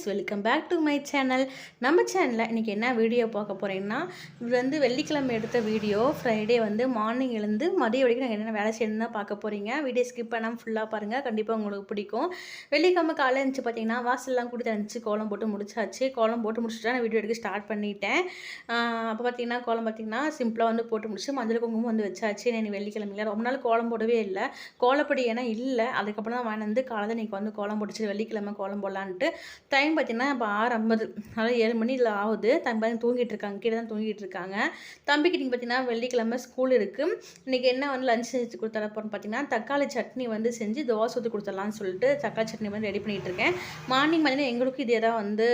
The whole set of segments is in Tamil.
Friends welcome back to my channel. நம்ம சேனலில் இன்றைக்கி என்ன வீடியோ பார்க்க போகிறீங்கன்னா இது வந்து வெள்ளிக்கிழமை எடுத்த வீடியோ. ஃப்ரைடே வந்து மார்னிங் எழுந்து மதிய வரைக்கும் நாங்கள் என்னென்ன வேலை செய்யணும் தான் பார்க்க போகிறீங்க வீடியோ ஸ்கிப் பண்ணாமல் ஃபுல்லாக பாருங்கள் கண்டிப்பாக உங்களுக்கு பிடிக்கும். வெள்ளிக்கிழமை காலையில் இருந்துச்சு பார்த்தீங்கன்னா வாசல்லாம் கொடுத்து அனுப்பிச்சு கோலம் போட்டு முடிச்சாச்சு. கோலம் போட்டு முடிச்சுட்டு நான் வீடியோ எடுக்க ஸ்டார்ட் பண்ணிட்டேன். அப்போ பார்த்தீங்கன்னா கோலம் பார்த்தீங்கன்னா சிம்பிளாக வந்து போட்டு முடிச்சு மஞ்சள் குங்குமம் வந்து வச்சாச்சு. நான் வெள்ளிக்கிழமையில ரொம்ப நாள் கோலம் போடவே இல்லை. கோலப்படி ஏன்னா இல்லை. அதுக்கப்புறம் தான் வாங்கி வந்து காலையில் இன்றைக்கி வந்து கோலம் போட்டுச்சு. வெள்ளிக்கிழமை கோலம் போடலான்ட்டு டைம் பார்த்தீங்கன்னா இப்போ ஆறு ஐம்பது அதாவது ஏழு மணி இல்லை ஆகுது. தம்பி வந்து தூங்கிட்டு இருக்காங்க. கீழே தான் தூங்கிட்டு இருக்காங்க. தம்பிக்கு நீங்கள் பார்த்தீங்கன்னா வெள்ளிக்கிழமை ஸ்கூல் இருக்குது இன்றைக்கி என்ன வந்து லஞ்ச் செஞ்சு கொடுத்தர போகிறோம் பார்த்தீங்கன்னா தக்காளி சட்னி வந்து செஞ்சு தோசை ஊற்றி கொடுத்துடலாம்னு சொல்லிட்டு தக்காளி சட்னி வந்து ரெடி பண்ணிகிட்டு இருக்கேன். மார்னிங் பார்த்தீங்கன்னா எங்களுக்கும் இதே தான் வந்து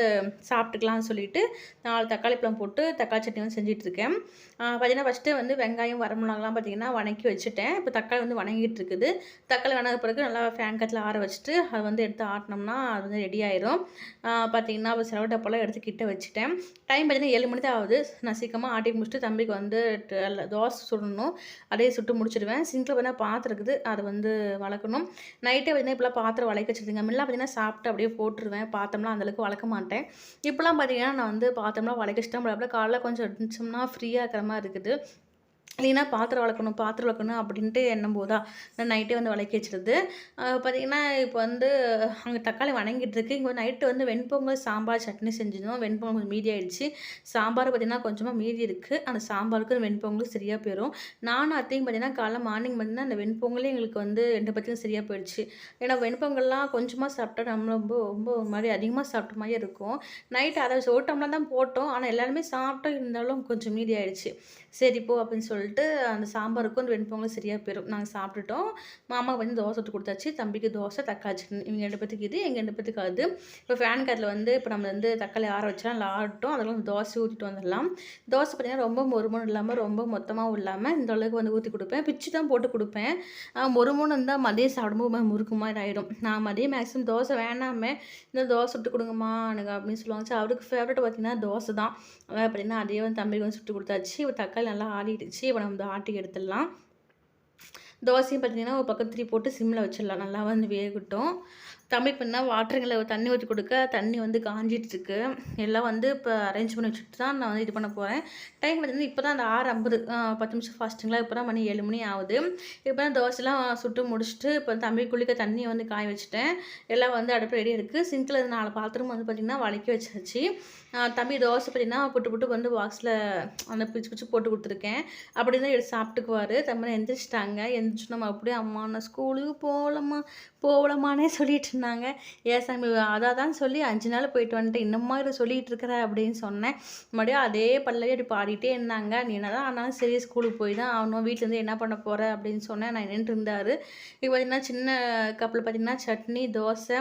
சாப்பிட்டுக்கலாம்னு சொல்லிட்டு நாலு தக்காளி பழம் போட்டு தக்காளி சட்னி வந்து செஞ்சிட்ருக்கேன் பார்த்தீங்கன்னா ஃபஸ்ட்டு வந்து வெங்காயம் வரமிளகாலாம் பார்த்தீங்கன்னா வணக்கி வச்சுட்டேன். இப்போ தக்காளி வந்து வணங்கிட்டு இருக்குது. தக்காளி வணங்க பிறகு நல்லா ஃபேன் கட்டில் ஆற வச்சுட்டு அது வந்து எடுத்து ஆட்டினோம்னா அது வந்து ரெடி ஆயிரும். பார்த்தீங்கன்னா இப்போ செலவு டப்பெல்லாம் எடுத்து கிட்ட வச்சுட்டேன். டைம் பார்த்தீங்கன்னா ஏழு மணி தான் ஆகுது. நான் சீக்கிரமாக ஆட்டி முடிச்சுட்டு தம்பிக்கு வந்து தோசை சுடணும். அதே சுட்டு முடிச்சிடுவேன். சிங்கில் பார்த்தீங்கன்னா பாத்திரம் இருக்குது. அதை வந்து வளர்க்கணும். நைட்டே பார்த்திங்கன்னா இப்போலாம் பாத்திரம் வளைக்க வச்சுருந்தீங்க முன்னெல்லாம் பார்த்திங்கன்னா சாப்பிட்டு அப்படியே போட்டுருவேன். பாத்திரம்லாம் அந்தளவுக்கு வளர்க்க மாட்டேன். இப்போலாம் பார்த்திங்கன்னா நான் வந்து பாத்திரம்லாம் வளைக்க வச்சுட்டேன் அப்படியே காலைல கொஞ்சம் இருந்துச்சோம்னா ஃப்ரீயாக இருக்கிற கஷ்டமாக இருக்குது. இல்லைன்னா பாத்திரம் வளர்க்கணும் பாத்திரம் வளர்க்கணும் அப்படின்ட்டு எண்ணம் போதா? நான் நைட்டே வந்து வளக்கி வச்சிருது பார்த்தீங்கன்னா இப்போ வந்து அங்கே தக்காளி வணங்கிட்டு இருக்கு. இங்கே நைட்டு வந்து வெண்பொங்கல் சாம்பார் சட்னி செஞ்சிருந்தோம். வெண்பொங்கல் கொஞ்சம் மீதி ஆயிடுச்சு. சாம்பார் பார்த்திங்கன்னா கொஞ்சமாக மீதி இருக்குது அந்த சாம்பாருக்கு வெண்பொங்கலும் சரியாக போயிடும் நானும் அத்தையும் பார்த்தீங்கன்னா காலைல மார்னிங் பார்த்தீங்கன்னா அந்த வெண்பொங்கலே எங்களுக்கு வந்து ரெண்டு பற்றியும் சரியாக போயிடுச்சு. ஏன்னா வெண்பொங்கல்லாம் கொஞ்சமாக சாப்பிட்டா நம்ம ரொம்ப ரொம்ப ஒரு மாதிரி அதிகமாக சாப்பிட்ட மாதிரி இருக்கும். நைட்டு அதை வச்சு ஒரு தான் போட்டோம். ஆனால் எல்லாருமே சாப்பிட்டோம் இருந்தாலும் கொஞ்சம் மீதி ஆயிடுச்சு. சரி போ அப்படின்னு சொல்லிட்டு சொல்லிட்டு அந்த சாம்பாருக்கும் அந்த வெண்பொங்கலும் சரியாக போயிடும் நாங்கள் சாப்பிட்டுட்டோம். மாமாவுக்கு வந்து தோசை சுட்டு கொடுத்தாச்சு. தம்பிக்கு தோசை தக்காளி சட்னி. இவங்க ரெண்டு பேத்துக்கு இது எங்கள் ரெண்டு பேத்துக்கு அது. இப்போ ஃபேன் கார்டில் வந்து இப்போ நம்ம வந்து தக்காளி ஆற வச்சா நல்லா ஆறட்டும். அதெல்லாம் தோசை ஊற்றிட்டு வந்துடலாம். தோசை பார்த்தீங்கன்னா ரொம்ப மொறுமணும் இல்லாமல் ரொம்ப மொத்தமாகவும் இல்லாமல் இந்த அளவுக்கு வந்து ஊற்றி கொடுப்பேன். பிச்சு தான் போட்டு கொடுப்பேன். ஆஹ் இருந்தால் மதியம் சாப்பிடும்போது முறுக்கு மாதிரி ஆகிடும் நான் மதியம் மேக்ஸிமம் தோசை வேணாமே. இந்த தோசை சுட்டு கொடுங்கம்மா எனக்கு அப்படின்னு சொல்லுவாங்க. அவருக்கு ஃபேவரட் பார்த்தீங்கன்னா தோசை தான். அதான் அப்படின்னா அதே வந்து தம்பிக்கு வந்து சுட்டு கொடுத்தாச்சு. தக்காளி நல்லா ஆடிடுச்சு இப்போ நம்ம வந்து ஆட்டி எடுத்துடலாம். தோசையும் பார்த்தீங்கன்னா ஒரு பக்கம் திருப்பி போட்டு சிம்மில் வச்சிடலாம். நல்லா வந்து வேகட்டும். தம்பிக்கு பண்ணா வாட்டருங்களை தண்ணி ஊற்றி கொடுக்க தண்ணி வந்து காஞ்சிட்ருக்கு. எல்லாம் வந்து இப்போ அரேஞ்ச் பண்ணி வச்சுட்டு தான் நான் வந்து இது பண்ண போகிறேன் டைம் பார்த்தீங்கன்னா இப்போ தான் அந்த ஆறு ஐம்பது பத்து நிமிஷம் ஃபாஸ்ட்டுங்களா இப்போ தான் மணி ஏழு மணி ஆகுது. இப்போ தான் தோசைலாம் சுட்டு முடிச்சுட்டு இப்போ தமிழ் குளிக்க தண்ணியை வந்து காய வச்சுட்டேன். எல்லாம் வந்து அடுப்பு ரெடியாக இருக்குது சிங்கில் நாலு பாத்திரம் வந்து பார்த்திங்கன்னா வளைக்க வச்சாச்சு. தம்பி தோசை பார்த்திங்கன்னா புட்டு புட்டு வந்து பாக்ஸில் அந்த பிச்சு பிச்சு போட்டு கொடுத்துருக்கேன். அப்படி தான் எடுத்து சாப்பிட்டுக்குவார். தம்பி எந்திரிச்சிட்டாங்க. எந்திரிச்சு நம்ம அப்படியே அம்மா நான் ஸ்கூலுக்கு போகலம்மா போகலமானே சொல்லிட்டு இருந்தாங்க ஏ சாமி அதான் தான் சொல்லி அஞ்சு நாள் போயிட்டு வந்துட்டு இன்னுமா இதை சொல்லிட்டு இருக்கிற அப்படின்னு சொன்னேன். மறுபடியும் அதே பல்லவி அப்படி பாடிட்டே இருந்தாங்க. நீ என்ன தான் ஆனாலும் சரி ஸ்கூலுக்கு போய் தான் ஆகணும். வீட்டிலேருந்து என்ன பண்ண போகிற அப்படின்னு சொன்னேன். நான் நின்றுட்டு இருந்தார் இப்போ பார்த்தீங்கன்னா சின்ன கப்பில் பார்த்தீங்கன்னா சட்னி தோசை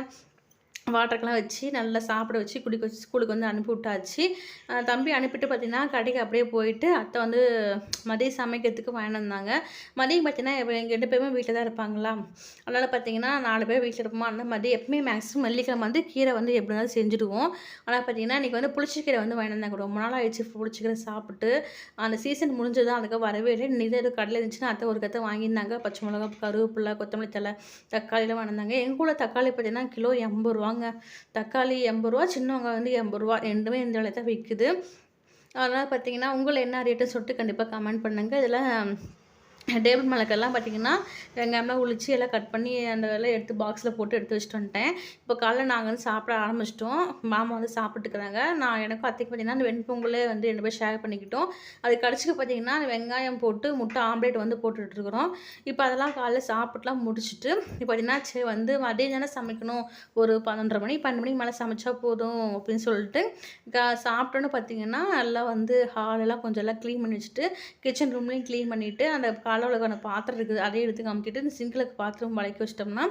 வாட்டருக்கெல்லாம் வச்சு நல்லா சாப்பிட வச்சு குடிக்க வச்சு ஸ்கூலுக்கு வந்து அனுப்பி விட்டாச்சு. தம்பி அனுப்பிட்டு பார்த்தீங்கன்னா கடைக்கு அப்படியே போயிட்டு அத்தை வந்து மதியம் சமைக்கிறதுக்கு வாங்கிட்டு வந்தாங்க. மதியம் பார்த்தீங்கன்னா எங்கள் ரெண்டு பேருமே வீட்டில் தான் இருப்பாங்களா? அதனால் பார்த்தீங்கன்னா நாலு பேர் வீட்டில் இருப்போமா? அந்த மதியம் எப்பவுமே மேக்ஸிமம் மல்லிக்கிழமை வந்து கீரை வந்து எப்படி இருந்தாலும் செஞ்சுடுவோம். ஆனால் பார்த்தீங்கன்னா இன்றைக்கி வந்து புளிச்சிக்கீரை வந்து வாங்கினாங்க வந்தாங்க. ரொம்ப நாள் ஆயிடுச்சு புளிச்சிக்கீரை சாப்பிட்டு. அந்த சீசன் முடிஞ்சது தான் அதுக்கு வரவே இல்லை. நிதி ஏதோ கடையில் இருந்துச்சுன்னா அத்தை ஒரு கத்தை வாங்கியிருந்தாங்க. பச்சை மிளகா கருவேப்பிலை கொத்தமல்லி தலை தக்காளிலாம் வாங்கினாங்க எங்கள் கூட தக்காளி பார்த்தீங்கன்னா கிலோ எண்பது ரூபாங்க தக்காளி எண்பது ரூபா சின்ன வெங்காயம் வந்து எண்பது ரூபா ரெண்டுமே இந்த விலை தான் விற்குது அதனால் பார்த்தீங்கன்னா உங்களை என்ன ரேட்டுன்னு சொல்லிட்டு கண்டிப்பாக கமெண்ட் பண்ணுங்கள் இதில் டேபிள் மிளகெல்லாம் பார்த்தீங்கன்னா வெங்காயம்லாம் உளிச்சு எல்லாம் கட் பண்ணி அந்த எல்லாம் எடுத்து பாக்ஸில் போட்டு எடுத்து வச்சுட்டு வந்துட்டேன். இப்போ காலைல நாங்கள் வந்து சாப்பிட ஆரம்பிச்சிட்டோம். மாமா வந்து சாப்பிட்டுக்கிறாங்க. நான் எனக்கும் அத்தைக்கு பார்த்தீங்கன்னா அந்த வெண்பொங்கலே வந்து ரெண்டு பேர் ஷேர் பண்ணிக்கிட்டோம். அது கடிச்சிக்கு பார்த்தீங்கன்னா வெங்காயம் போட்டு முட்டை ஆம்லேட் வந்து போட்டுட்ருக்குறோம் இப்போ அதெல்லாம் காலைல சாப்பிட்டுலாம் முடிச்சுட்டு இப்போ பார்த்தீங்கன்னா சரி வந்து மதியம் தானே சமைக்கணும். ஒரு பன்னெண்டரை மணி பன்னெண்டு மணிக்கு மேலே சமைச்சா போதும் அப்படின்னு சொல்லிட்டு க- சாப்பிட்டோன்னு பார்த்தீங்கன்னா எல்லாம் வந்து ஹாலெல்லாம் கொஞ்சம் எல்லாம் க்ளீன் பண்ணி வச்சுட்டு கிச்சன் ரூம்லேயும் க்ளீன் பண்ணிவிட்டு அந்த காலையிலக்கான பாத்திரம் இருக்குது அதையும் எடுத்து காமிக்கிட்டு இந்த சிங்கில் பாத்திரம் வளைக்க வச்சிட்டோம்னா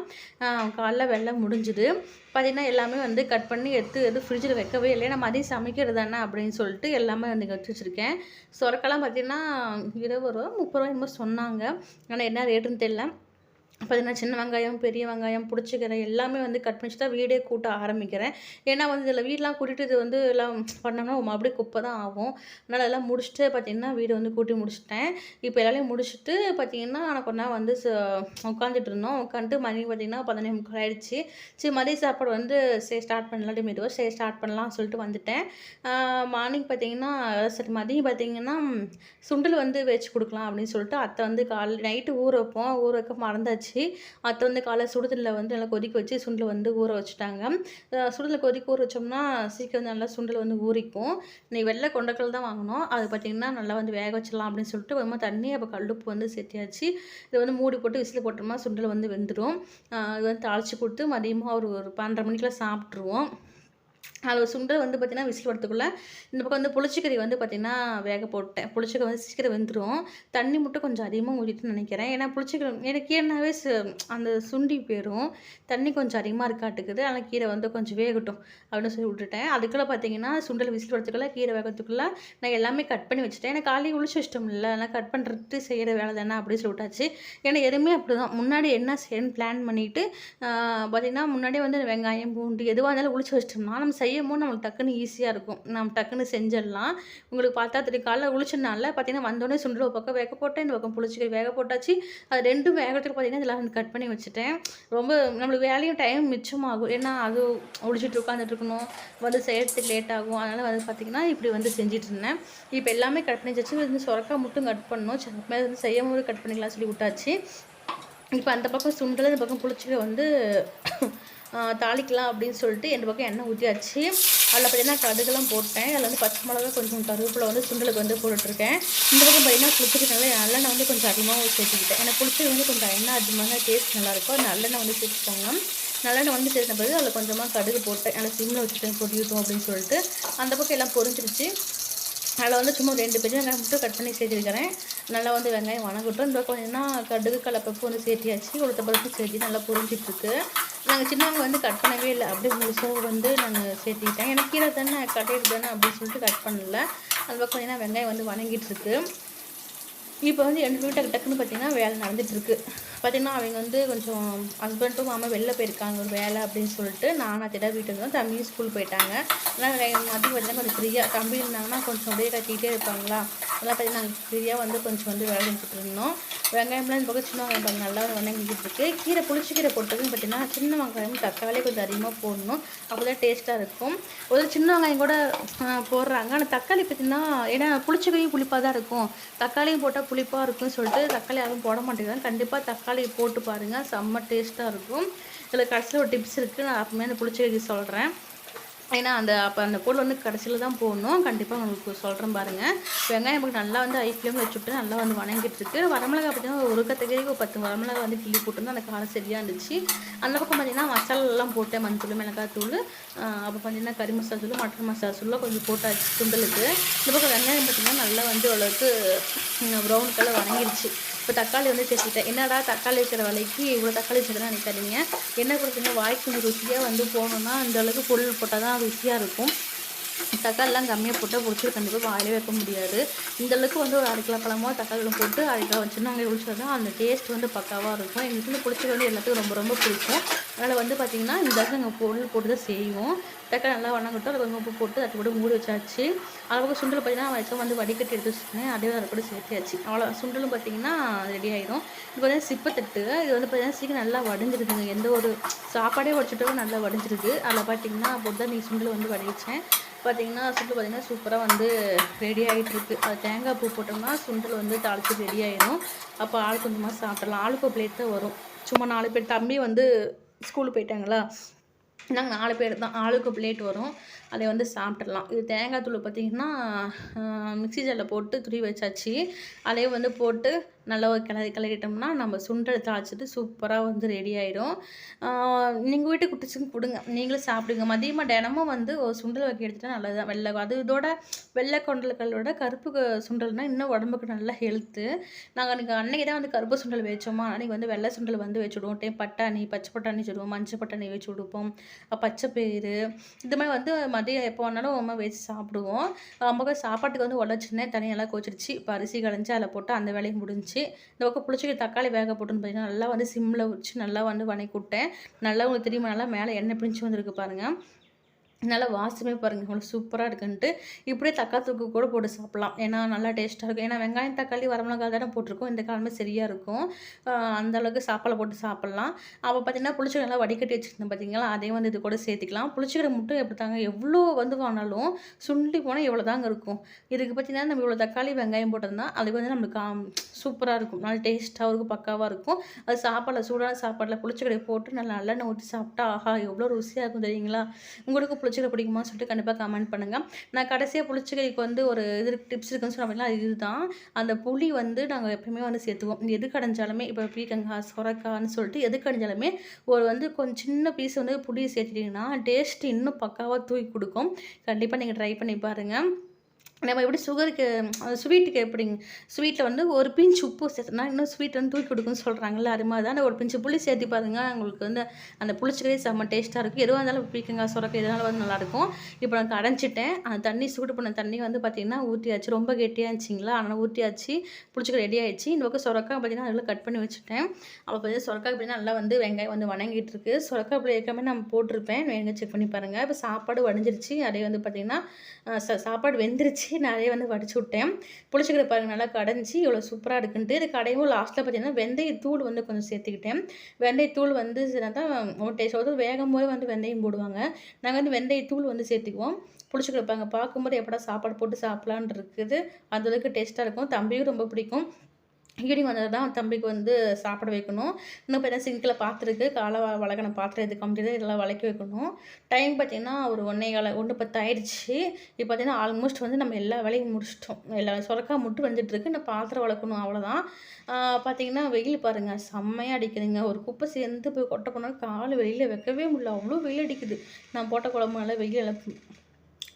காலைல வெள்ளை முடிஞ்சுது. பார்த்தீங்கன்னா எல்லாமே வந்து கட் பண்ணி எடுத்து எது ஃப்ரிட்ஜில் வைக்கவே இல்லை நான் அதையும் சமைக்கிறது தானே அப்படின்னு சொல்லிட்டு எல்லாமே வந்து கட்டி வச்சுருக்கேன். சொரக்கெல்லாம் பார்த்திங்கன்னா இருபது ரூபா முப்பது ரூபா என்னமோ சொன்னாங்க. ஆனால் என்ன ரேட்டுன்னு தெரியல. பார்த்தீங்கன்னா சின்ன வெங்காயம் பெரிய வெங்காயம் புளிச்சக்கீரை எல்லாமே வந்து கட் பண்ணிச்சு தான் வீடே கூட்ட ஆரம்பிக்கிறேன். ஏன்னா வந்து இதில் வீடெலாம் கூட்டிகிட்டு இது வந்து எல்லாம் பண்ணோம்னா அப்படியே குப்பை தான் ஆகும். அதனால் எல்லாம் முடிச்சுட்டு பார்த்தீங்கன்னா வீடு வந்து கூட்டி முடிச்சிட்டேன். இப்போ எல்லாரையும் முடிச்சுட்டு பார்த்தீங்கன்னா நான் கொஞ்ச நேரம் வந்து உட்காந்துட்டு இருந்தோம். உட்காந்துட்டு மணி பார்த்திங்கன்னா பதினொன்று முக்கால் சரி மதிய சாப்பாடு வந்து சரி ஸ்டார்ட் பண்ணலாம் மெதுவாக சரி ஸ்டார்ட் பண்ணலாம் சொல்லிட்டு வந்துட்டேன். மார்னிங் பார்த்தீங்கன்னா சரி மதியம் பார்த்தீங்கன்னா சுண்டல் வந்து வச்சு கொடுக்கலாம் அப்படின்னு சொல்லிட்டு அத்தை வந்து கால் நைட்டு ஊற வைப்போம். ஊற வைக்க மறந்தாச்சு. வச்சு அதை வந்து காலை சுடுதலில் வந்து நல்லா கொதிக்க வச்சு சுண்டல் வந்து ஊற வச்சுட்டாங்க. சுடுதலில் கொதிக்க ஊற வச்சோம்னா சீக்கிரம் நல்லா சுண்டல் வந்து ஊறிக்கும். நீ வெள்ளை கொண்டக்கல் தான் வாங்கினோம் அது பார்த்திங்கன்னா நல்லா வந்து வேக வச்சிடலாம் அப்படின்னு சொல்லிட்டு ஒரு தண்ணி அப்போ கல்லுப்பு வந்து சேர்த்தியாச்சு. இதை வந்து மூடி போட்டு விசில் போட்டோம்னா சுண்டல் வந்து வெந்துடும். இது வந்து தாளித்து கொடுத்து மதியமாக ஒரு ஒரு பன்னெண்டரை மணிக்கெலாம் சாப்பிட்ருவோம் அதில் சுண்டல் வந்து பார்த்திங்கன்னா விசில் வரத்துக்குள்ளே இந்த பக்கம் வந்து புளிச்சிக்கறி வந்து பார்த்திங்கன்னா வேக போட்டேன். புளிச்சிக்கறி வந்து சீக்கிரம் வெந்துடும் தண்ணி மட்டும் கொஞ்சம் அதிகமாக ஊற்றிட்டு நினைக்கிறேன். ஏன்னா புளிச்சிக்கறி எனக்கு ஏன்னாவே அந்த சுண்டி போயிடும் தண்ணி கொஞ்சம் அதிகமாக இருக்காட்டுக்குது. ஆனால் கீரை வந்து கொஞ்சம் வேகட்டும் அப்படின்னு சொல்லி விட்டுட்டேன். அதுக்குள்ளே பார்த்தீங்கன்னா சுண்டல் விசில் வரத்துக்குள்ளே கீரை வேகத்துக்குள்ளே நான் எல்லாமே கட் பண்ணி வச்சுட்டேன். ஏன்னா காலையில் உளிச்சு இஷ்டம் இல்லை ஆனால் கட் பண்ணுறது செய்கிற வேலை தானே அப்படின்னு சொல்லி விட்டாச்சு. ஏன்னா எதுவுமே அப்படி தான் முன்னாடி என்ன செய்யணும்னு பிளான் பண்ணிவிட்டு பார்த்திங்கன்னா முன்னாடியே வந்து வெங்காயம் பூண்டு எதுவாக இருந்தாலும் உளிச்சு வச்சிட்டோம்னா நம்ம செய்யும் போது நம்மளுக்கு டக்குன்னு ஈஸியாக இருக்கும். நம்ம டக்குன்னு செஞ்சிடலாம். உங்களுக்கு பார்த்தா தெரியும் காலைல உளிச்சனால பார்த்தீங்கன்னா வந்தோடனே சுண்டல் ஒரு பக்கம் வேக போட்டேன் இந்த பக்கம் புளிச்சிக்கறி வேக போட்டாச்சு. அது ரெண்டும் வேகத்துக்கு பார்த்தீங்கன்னா இதெல்லாம் வந்து கட் பண்ணி வச்சுட்டேன். ரொம்ப நம்மளுக்கு வேலையும் டைம் மிச்சமாகும். ஏன்னா அது ஒழிச்சிட்டு உட்காந்துட்டு இருக்கணும் வந்து செய்யறதுக்கு லேட் ஆகும். அதனால் வந்து பார்த்திங்கன்னா இப்படி வந்து செஞ்சுட்டு இருந்தேன் இப்போ எல்லாமே கட் பண்ணி வச்சு வந்து சுரக்கா மட்டும் கட் பண்ணணும். சில வந்து செய்யும் போது கட் பண்ணிக்கலாம் சொல்லி விட்டாச்சு. இப்போ அந்த பக்கம் சுண்டல் இந்த பக்கம் புளிச்சிக்க வந்து தாளிக்கலாம் அப்படின்னு சொல்லிட்டு ரெண்டு பக்கம் எண்ணெய் ஊற்றியாச்சு அதில் பார்த்தீங்கன்னா கடுகுலாம் போட்டேன். அதில் வந்து பச்சை மிளகா கொஞ்சம் கருவேப்பில் வந்து சுண்டலுக்கு வந்து போட்டுட்ருக்கேன். இந்த பக்கம் பார்த்தீங்கன்னா புளிச்சிக்கிறதுனால நல்லெண்ணெய் வந்து கொஞ்சம் அதிகமாக சேர்த்துக்கிட்டேன். ஏன்னா புளிச்சது வந்து கொஞ்சம் எண்ணெய் அதிகமாக டேஸ்ட் நல்லாயிருக்கும். நல்லெண்ணெய் வந்து சேர்த்துக்கோங்க. நல்லெண்ணெய் வந்து சேர்த்த பிறகு அதில் கொஞ்சமாக கடுகு போட்டேன். நல்லா சிம்மில் வச்சுட்டேன் பொடியூட்டும் அப்படின்னு சொல்லிட்டு. அந்த பக்கம் எல்லாம் பொரிஞ்சிருச்சு. அதில் வந்து சும்மா ரெண்டு பெரிய வெங்காயம் மட்டும் கட் பண்ணி சேர்த்துருக்கிறேன். நல்லா வந்து வெங்காயம் வணங்கட்டும். இந்த கொஞ்சம்னா கடுகு கலப்பப்பு வந்து சேர்த்தியாச்சு. உளுத்த பருப்பு சேர்த்து நல்லா புரிஞ்சிட்ருக்கு. நாங்கள் சின்னவங்க வந்து கட் பண்ணவே இல்லை. அப்படியே முழுசாக வந்து நாங்கள் சேர்த்திக்கிட்டேன். எனக்கு கீரை தானே கட்டிட்டு தானே அப்படின்னு சொல்லிட்டு கட் பண்ணல. அது பக்கம் ஏன்னா வெங்காயம் வந்து வணங்கிட்டுருக்கு இப்போ வந்து எங்கள் வீட்டை டக்குன்னு பார்த்தீங்கன்னா வேலை நடந்துகிட்ருக்கு. பார்த்தீங்கன்னா அவங்க வந்து கொஞ்சம் ஹஸ்பண்டும் மாமா வெளில போயிருக்காங்க ஒரு வேலை அப்படின்னு சொல்லிட்டு நானும் திட வீட்டுக்கு வந்து தம்பியும் ஸ்கூல் போயிட்டாங்க. ஆனால் மதியம் பார்த்தீங்கன்னா கொஞ்சம் ஃப்ரீயாக தம்பி இருந்தாங்கன்னா கொஞ்சம் அப்படியே கட்டிகிட்டே இருப்பாங்களா? அதெல்லாம் பார்த்தீங்கன்னா நாங்கள் ஃப்ரீயாக வந்து கொஞ்சம் வந்து வேலை செஞ்சுட்டு இருந்தோம். வெங்காயம்லாம் இந்த பக்கம் சின்ன வெங்காயம் நல்லா வணங்கிட்டு இருக்கு கீரை புளிச்சிக்கீரை போட்டதுன்னு பார்த்தீங்கன்னா சின்ன வெங்காயம் தக்காளி கொஞ்சம் அதிகமாக போடணும். அப்போ தான் டேஸ்ட்டாக இருக்கும். ஒரு சின்ன வெங்காயம் கூட போடுறாங்க. ஆனால் தக்காளி பார்த்தீங்கன்னா ஏன்னா புளிச்சிக்கீரையும் புளிப்பாக தான் இருக்கும். தக்காளியும் போட்டால் புளிப்பாக இருக்கும்னு சொல்லிட்டு தக்காளி யாரும் போட மாட்டேங்கிறாங்க. கண்டிப்பாக தக்காளி போட்டு பாருங்கள் செம்ம டேஸ்ட்டாக இருக்கும். இதில் கடைசியில் ஒரு டிப்ஸ் இருக்குது நான் அப்பவுமே அந்த புளிச்செடி சொல்கிறேன் ஏன்னா அந்த அப்போ அந்த பொருள் வந்து கடைசியில் தான் போடணும். கண்டிப்பாக உங்களுக்கு சொல்கிறேன் பாருங்கள் வெங்காயம் நமக்கு நல்லா வந்து ஐ ஃப்ளேம் வச்சுட்டு நல்லா வந்து வணங்கிட்டு இருக்கு வரமிளகா பார்த்தீங்கன்னா ஒரு கத்தகரிக்கு ஒரு பத்து வரமிளகா வந்து கிள்ளி போட்டுருந்து அந்த காரம் சரியாக இருந்துச்சு. அந்த பக்கம் பார்த்தீங்கன்னா மசாலாலாம் போட்டேன். மஞ்சள் மிளகாய் தூள். அப்போ பார்த்தீங்கன்னா கறி மசாலா தூள் மட்டன் மசாலா தூள் கொஞ்சம் போட்டாச்சு துண்டலுக்கு. இந்த பக்கம் வெங்காயம் பார்த்திங்கன்னா நல்லா வந்து ஓரளவுக்கு ப்ரௌன் கலர் வணங்கிடுச்சு இப்போ தக்காளி வந்து சேர்த்துட்டேன் என்னடா தக்காளி இருக்கிற விலைக்கு இவ்வளோ தக்காளி சேர்த்துனா நினைக்காதீங்க. என்ன கொடுத்தீங்கன்னா வாய்க்கு ருசியாக வந்து போகணுன்னா அந்த அளவுக்கு பொருள் போட்டால் தான் ருசியாக இருக்கும். தக்காளிலாம் கம்மியாக போட்டால் பிடிச்சி கண்டிப்பாக வாயிலே வைக்க முடியாது. இந்தளவுக்கு வந்து ஒரு அரை கிலோ பழமோ தக்காளிலாம் போட்டு அரை கிலோ வச்சுன்னா அங்கே தான் அந்த டேஸ்ட் வந்து பக்காவாக இருக்கும். எங்களுக்கு வந்து பிடிச்சது வந்து எல்லாத்துக்கும் ரொம்ப ரொம்ப பிடிக்கும். அதனால் வந்து பார்த்திங்கன்னா இந்த அளவுக்கு நாங்கள் பொருள் போட்டு தான் செய்வோம். தக்காளி நல்லா வணங்கட்டும் அதை கொஞ்சம் உப்பு போட்டு தட்டு கூட மூடி வச்சாச்சு. அளவுக்கு சுண்டல் பார்த்திங்கன்னா வச்சா வந்து வடிகட்டி எடுத்து வச்சுருந்தேன் அதே அதை கூட சேர்த்தியாச்சு. அவ்வளோ சுண்டலும் பார்த்திங்கன்னா ரெடி ஆகிடும் இது பார்த்தீங்கன்னா சிப்பத்தட்டு இது வந்து பார்த்திங்கன்னா சீக்கிரம் நல்லா வடிஞ்சிருக்குங்க எந்த ஒரு சாப்பாடே வச்சுட்டோம் நல்லா வடிஞ்சிருக்கு அதில் பார்த்திங்கன்னா அப்போ தான் நீ சுண்டல் வந்து வடிச்சேன் பார்த்திங்கன்னா சுண்டல் பார்த்திங்கன்னா சூப்பராக வந்து ரெடி ஆகிட்டுருக்கு அது தேங்காய் பூ போட்டோம்னா சுண்டல் வந்து தாளித்து ரெடி ஆகிடும் அப்போ ஆள் கொஞ்சமாக சாப்பிட்றலாம் ஆளுக்கு பிளேட் தான் வரும். சும்மா நாலு பேர். தம்பி வந்து ஸ்கூலுக்கு போயிட்டாங்களா? நாங்கள் நாலு பேர் தான். ஆளுக்கு பிளேட் வரும். அதை வந்து சாப்பிட்றலாம் இது தேங்காய் தூள் பார்த்திங்கன்னா மிக்சி ஜாரில் போட்டு துரி வச்சாச்சு. அதையே வந்து போட்டு நல்லா கிளறி கிளறிட்டோம்னா நம்ம சுண்டல் தாளிச்சிட்டு சூப்பராக வந்து ரெடி ஆகிடும் நீங்கள் வீட்டு குட்டிச்சும் கொடுங்க. நீங்களும் சாப்பிடுங்க. மதியமாக தினமும் வந்து ஒரு சுண்டல் வைக்க எடுத்துட்டா நல்லது தான். வெள்ளை அது இதோட வெள்ளை கொண்டல்களோட கருப்பு சுண்டல்னால் இன்னும் உடம்புக்கு நல்ல ஹெல்த்து நாங்கள் அன்றைக்கி அன்றைக்கி தான் வந்து கருப்பு சுண்டல் வச்சோமா? அன்றைக்கி வந்து வெள்ளை சுண்டல் வந்து வச்சு விடுவோம். டே பட்டாணி பச்சை பட்டாணி சொல்லுவோம். மஞ்சள் பட்டாணி வச்சு கொடுப்போம். பச்சை பயிறு இது மாதிரி வந்து மதியம் எப்போ வேணாலும் அம்மா வச்சு சாப்பிடுவோம். அம்மாவுக்கு சாப்பாட்டுக்கு வந்து உடச்சுன்னே தனியெல்லாம் கோச்சிடுச்சு இப்போ அரிசி களைஞ்சி அதில் போட்டு அந்த வேலையும் முடிஞ்சு. வந்துருச்சு இந்த பக்கம் புளிச்சிக்க தக்காளி வேக போட்டுன்னு பார்த்தீங்கன்னா நல்லா வந்து சிம்மில் வச்சு நல்லா வந்து வணக்கி விட்டேன் நல்லா உங்களுக்கு தெரியுமா நல்லா மேலே எண்ணெய் பிரிஞ்சு வந்திருக்கு பாருங்கள் நல்லா வாசமே பாருங்கள் அவ்வளோ சூப்பராக இருக்குன்ட்டு. இப்படியே தக்காளி தூக்கு கூட போட்டு சாப்பிட்லாம். ஏன்னா நல்லா டேஸ்ட்டாக இருக்கும். ஏன்னா வெங்காயம் தக்காளி வரமிளகா தானே போட்டிருக்கோம். இந்த காலமே சரியாக இருக்கும். அந்தளவுக்கு சாப்பாடு போட்டு சாப்பிட்லாம். அப்போ பார்த்தீங்கன்னா புளிச்சக்கடை நல்லா வடிகட்டி வச்சுருந்தேன் பார்த்தீங்களா அதையும் வந்து இது கூட சேர்த்துக்கலாம். புளிச்சக்கடை மட்டும் எப்படி தாங்க எவ்வளோ வந்து வாங்கினாலும் சுண்டி போனால் எவ்வளோ தாங்க இருக்கும். இதுக்கு பார்த்தீங்கன்னா நம்ம இவ்வளோ தக்காளி வெங்காயம் போட்டிருந்தா அதுக்கு வந்து நம்மளுக்கு சூப்பராக இருக்கும். நல்லா டேஸ்ட்டாக இருக்கும் பக்காவாக இருக்கும். அது சாப்பாடில் சூடான சாப்பாடில் புளிச்சிக்கடையை போட்டு நல்லா நல்லெண்ணெய் ஊற்றி சாப்பிட்டா ஆஹா எவ்வளோ ருசியாக இருக்கும் தெரியுங்களா? உங்களுக்கு புளிச்சக்கடை பிடிக்குமா சொல்லிட்டு கண்டிப்பாக கமெண்ட் பண்ணுங்கள் நான் கடைசியாக புளிச்சக்கடைக்கு வந்து ஒரு இது டிப்ஸ் இருக்குன்னு சொன்னீங்களா இதுதான். அந்த புளி வந்து நாங்கள் எப்பயுமே வந்து சேர்த்துவோம். எது கடைஞ்சாலுமே இப்போ பீக்கங்காய் சொரக்கான்னு சொல்லிட்டு எது கடைஞ்சாலுமே ஒரு வந்து கொஞ்சம் சின்ன பீஸ் வந்து புளி சேர்த்துட்டிங்கன்னா டேஸ்ட் இன்னும் பக்காவாக தூக்கி கொடுக்கும். கண்டிப்பாக நீங்கள் ட்ரை பண்ணி பாருங்கள் நம்ம எப்படி சுகருக்கு ஸ்வீட்டுக்கு எப்படிங்க ஸ்வீட்டில் வந்து ஒரு பிஞ்ச் உப்பு சேர்த்துனா இன்னும் ஸ்வீட் வந்து தூக்கி கொடுக்குன்னு சொல்கிறாங்கல்ல அது மாதிரி தான். ஒரு பிஞ்சு புளி சேர்த்து பாருங்க உங்களுக்கு வந்து அந்த புளிச்சிக்கவே செம்ம டேஸ்ட்டாக இருக்கும். எதுவாக இருந்தாலும் பீக்கங்காய் சுரக்க எதனால வந்து நல்லாயிருக்கும் இப்போ நான் கடைஞ்சிட்டேன். அந்த தண்ணி சூடு பண்ண தண்ணி வந்து பார்த்திங்கன்னா ஊற்றியாச்சு ரொம்ப கெட்டியாக இருந்துச்சிங்களா? அதனால் ஊற்றியாச்சு புளிச்சிக்க ரெடி ஆயிடுச்சு. இந்த பக்கம் சுரக்கா பார்த்திங்கன்னா அதில் கட் பண்ணி வச்சுட்டேன். அப்போ பார்த்தீங்கன்னா சுரக்கா அப்படின்னா நல்லா வந்து வெங்காயம் வந்து வணங்கிட்டு இருக்கு. சுரக்கா அப்படி ஏற்கனவே நம்ம போட்டிருப்பேன். வெங்காயம் செக் பண்ணி பாருங்கள் இப்போ சாப்பாடு வடிஞ்சிருச்சு. அதே வந்து பார்த்திங்கன்னா சாப்பாடு வெந்துருச்சு. நிறைய வந்து வடிச்சு விட்டேன். புளிச்சிக்கிற பாருங்க நல்லா கடைஞ்சி இவ்வளோ சூப்பராக இருக்குன்ட்டு. இது கடையும் லாஸ்ட்டில் பார்த்தீங்கன்னா வெந்தயத்தூள் வந்து கொஞ்சம் சேர்த்துக்கிட்டேன். வெந்தயத்தூள் வந்து தான் டேஸ்ட் வந்து வேகம் போது வந்து வெந்தயம் போடுவாங்க. நாங்கள் வந்து வெந்தயத்தூள் வந்து சேர்த்துக்குவோம். புளிச்சு கொடுப்பாங்க பார்க்கும்போது எப்படா சாப்பாடு போட்டு சாப்பிட்லான் இருக்குது. அந்தளவுக்கு டேஸ்ட்டாக இருக்கும். தம்பியும் ரொம்ப பிடிக்கும். ஈவினிங் வந்தது தான் தம்பிக்கு வந்து சாப்பிட வைக்கணும். இன்னும் இப்போ சிங்கில் பார்த்துருக்கு காலை வளர்க்கண பாத்திரம் இது கம்ப்ளீட்டாக இதெல்லாம் வளர்க்க வைக்கணும். டைம் பார்த்திங்கன்னா ஒரு ஒன்றே கால ஒன்று பத்து ஆயிடுச்சு. இப்போ பார்த்திங்கன்னா ஆல்மோஸ்ட் வந்து நம்ம எல்லா வேலையும் முடிச்சிட்டோம். எல்லா சுரக்கா முட்டு வந்துட்டுருக்கு. இன்னும் பாத்திரம் வளர்க்கணும் அவ்வளோதான் பார்த்திங்கன்னா வெயில் பாருங்கள் செம்மையாக அடிக்குதுங்க. ஒரு குப்பை சேர்ந்து போய் கொட்டை போனால் கால் வெளியில் வைக்கவே முடியல. அவ்வளோ வெயில் அடிக்குது. நான் போட்ட குழம்பு நல்லா வெயில் எல்லாம்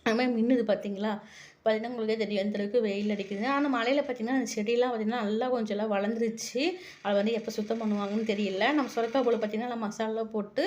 அது மாதிரி மின்னுது பார்த்தீங்களா பார்த்தீங்கன்னா உங்களுக்கே தெரியும் எந்தளவுக்கு வெயில் அடிக்குது ஆனால் மழையில் பார்த்திங்கன்னா அந்த செடியெலாம் பார்த்திங்கன்னா நல்லா கொஞ்சம் எல்லாம் வளர்ந்துருச்சு. அதை வந்து எப்போ சுத்தம் பண்ணுவாங்கன்னு தெரியல. நம்ம சுரக்கா போல் பார்த்திங்கன்னா நம்ம மசாலா போட்டு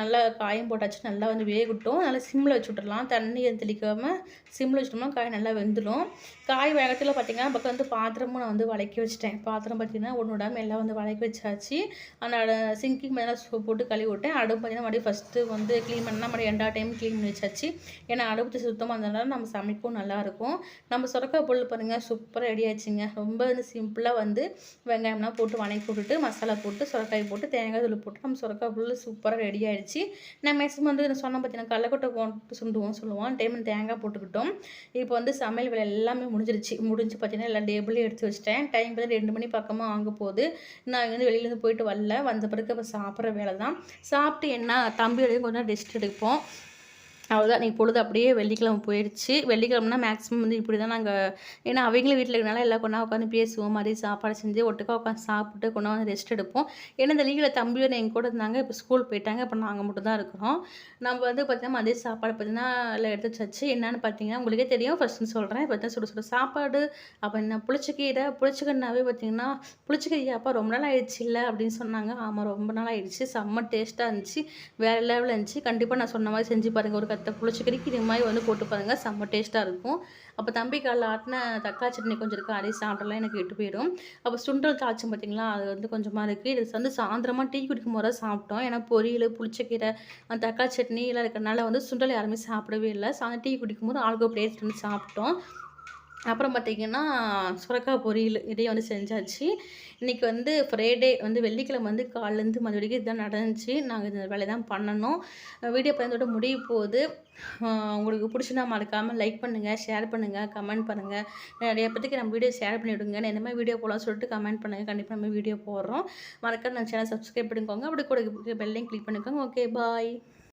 நல்லா காயம் போட்டாச்சு நல்லா வந்து வேகட்டும். நல்லா சிம்மில் வச்சு விட்டுடலாம் தண்ணி தெளிக்காமல் சிம்மில் வச்சுட்டோம்னா காய் நல்லா வெந்துடும். காய் வேகத்தில் பார்த்திங்கன்னா பக்கம் வந்து பாத்திரமும் நான் வந்து வளக்கி வச்சிட்டேன். பாத்திரம் பார்த்திங்கன்னா ஒன்று விடாமல் எல்லாம் வந்து வளைக்க வச்சாச்சு. அந்த சிங்கிங் மேலே சோப் போட்டு கழுவி விட்டேன். அடுப்பு பார்த்திங்கன்னா மறுபடியும் ஃபஸ்ட்டு வந்து க்ளீன் பண்ணால் மறுபடியும் ரெண்டா டைம் க்ளீன் பண்ணி வச்சாச்சு. ஏன்னா அடுப்பு சுத்தமாக இருந்ததுனால நம்ம சமைக்கவும் நல்லாயிருக்கும் நம்ம சுரக்கா பொருள் பாருங்கள் சூப்பராக ரெடி ஆச்சுங்க ரொம்ப வந்து சிம்பிளாக வந்து வெங்காயம்லாம் போட்டு வணக்கி போட்டுட்டு மசாலா போட்டு சுரக்காய் போட்டு தேங்காய் தூள் போட்டு நம்ம சுரக்காய் பொருள் சூப்பராக ரெடி ஆகிடுச்சு ஆயிடுச்சு. நான் மேக்ஸிமம் வந்து நான் சொன்ன பார்த்தீங்கன்னா கடலக்கொட்டை போட்டு சுண்டுவோம் சொல்லுவோம். டைம் தேங்காய் போட்டுக்கிட்டோம். இப்போ வந்து சமையல் வேலை எல்லாமே முடிஞ்சிருச்சு. முடிஞ்சு பார்த்தீங்கன்னா எல்லா டேபிளையும் எடுத்து வச்சிட்டேன். டைம் பார்த்து ரெண்டு மணி பக்கமாக வாங்க போகுது. நான் வந்து வெளியிலேருந்து போயிட்டு வரல. வந்த பிறகு இப்போ சாப்பிட்ற வேலை தான் சாப்பிட்டு என்ன தம்பியோடையும் கொஞ்சம் ரெஸ்ட் எடுப்போம். அவ்வளோதான் நீ பொழுது அப்படியே வெள்ளிக்கிழமை போயிடுச்சு வெள்ளிக்கிழமைனா மேக்ஸிமம் வந்து இப்படி தான் நாங்கள் ஏன்னா அவங்களும் வீட்டில் இருக்கனால எல்லாம் கொண்டா உட்காந்து பேசுவோம். மாதிரி சாப்பாடு செஞ்சு ஒட்டுக்கா உட்காந்து சாப்பிட்டு கொண்டா வந்து ரெஸ்ட் எடுப்போம். ஏன்னா இந்த லீவில் தம்பியோட எங்கள் கூட இருந்தாங்க. இப்போ ஸ்கூல் போயிட்டாங்க. இப்போ நாங்கள் மட்டும் தான் இருக்கிறோம். நம்ம வந்து பார்த்தீங்கன்னா மதிய சாப்பாடு பார்த்தீங்கன்னா எல்லாம் எடுத்து வச்சாச்சு. என்னென்னு பார்த்தீங்கன்னா உங்களுக்கே தெரியும். ஃபஸ்ட்டு சொல்கிறேன் இப்போ தான் சுட சுட சாப்பாடு. அப்போ என்ன புளிச்சக்கீரை? புளிச்சக்கண்ணாவே பார்த்தீங்கன்னா புளிச்சக்கீரை அப்பா ரொம்ப நாள் ஆயிடுச்சு இல்லை அப்படின்னு சொன்னாங்க. ஆமாம் ரொம்ப நாள் ஆயிடுச்சு. செம்ம டேஸ்ட்டாக இருந்துச்சு. வேறு லெவலில் இருந்துச்சு. கண்டிப்பாக நான் சொன்ன மாதிரி செஞ்சு பாருங்கள் ஒரு கத்த புளிச்சக்கறிக்கு இது மாதிரி வந்து போட்டு பாருங்கள் செம்ம டேஸ்ட்டாக இருக்கும். அப்போ தம்பி காலில் ஆட்டின தக்காளி சட்னி கொஞ்சம் இருக்குது அதே சாப்பிடலாம் எனக்கு எட்டு போயிடும். அப்போ சுண்டல் தாய்ச்சம் பார்த்திங்களா அது வந்து கொஞ்சமாக இருக்குது இது வந்து சாயந்தரமாக டீ குடிக்கும் போது சாப்பிட்டோம். ஏன்னா பொரியல் புளிச்சக்கீரை தக்காளி சட்னி எல்லாம் இருக்கிறனால வந்து சுண்டல் யாருமே சாப்பிடவே இல்லை. சாயந்தரம் டீ குடிக்கும் போது ஆளுக்கு பிளேட் வந்து சாப்பிட்டோம். அப்புறம் பார்த்திங்கன்னா சுரக்காய் பொரியல் இதையும் வந்து செஞ்சாச்சு. இன்றைக்கி வந்து ஃப்ரைடே வந்து வெள்ளிக்கிழமை வந்து காலேருந்து மதிய வரைக்கும் இதுதான் நடந்துச்சு. நாங்கள் இந்த வேலையை தான் பண்ணணும். வீடியோ பயந்தோட முடிய போகுது. உங்களுக்கு பிடிச்சினா மறக்காமல் லைக் பண்ணுங்கள் ஷேர் பண்ணுங்கள் கமெண்ட் பண்ணுங்கள் நிறைய பற்றிக்கு நம்ம வீடியோ ஷேர் பண்ணிவிடுங்க நான் மாதிரி வீடியோ போகலாம் சொல்லிட்டு கமெண்ட் பண்ணுங்கள் கண்டிப்பாக நம்ம வீடியோ போடுறோம். மறக்காம நம்ம சேனல் சப்ஸ்கிரைப் பண்ணிக்கோங்க. அப்படி கூட பெல்லையும் கிளிக் பண்ணிக்கோங்க. Okay bye